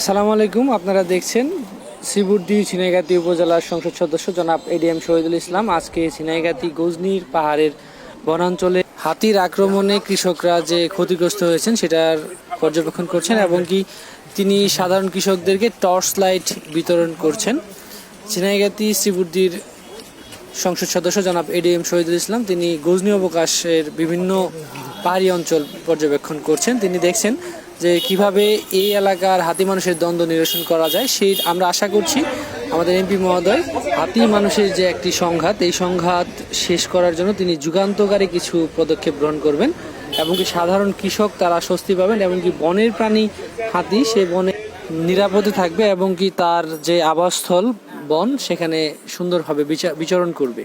আসসালামু আলাইকুম, আপনারা দেখছেন শ্রীবুদ্দি ছিনাইগাতি উপজেলার সংসদ সদস্য জনাব এডিএম শহীদুল ইসলাম। আজকে ছিনাইগাতি গজনির পাহাড়ের বনাঞ্চলে হাতির আক্রমণে কৃষকরা যে ক্ষতিগ্রস্ত হয়েছেন সেটার পর্যবেক্ষণ করছেন এবং কি তিনি সাধারণ কৃষকদেরকে টর্চ লাইট বিতরণ করছেন। ছিনাইগাতি শ্রীবুদ্দির সংসদ সদস্য জনাব এডিএম শহীদুল ইসলাম, তিনি গজনি অবকাশের বিভিন্ন পাহাড়ি অঞ্চল পর্যবেক্ষণ করছেন। তিনি দেখছেন যে কীভাবে এই এলাকার হাতি মানুষের দ্বন্দ্ব নিরসন করা যায় সেই আমরা আশা করছি আমাদের এমপি মহোদয় হাতি মানুষের যে একটি সংঘাত, এই সংঘাত শেষ করার জন্য তিনি যুগান্তকারী কিছু পদক্ষেপ গ্রহণ করবেন এবং কি সাধারণ কৃষক তারা স্বস্তি পাবেন এবং কি বনের প্রাণী হাতি সে বনে নিরাপদে থাকবে এবং কি তার যে আবাসস্থল বন সেখানে সুন্দরভাবে বিচা- বিচরণ করবে।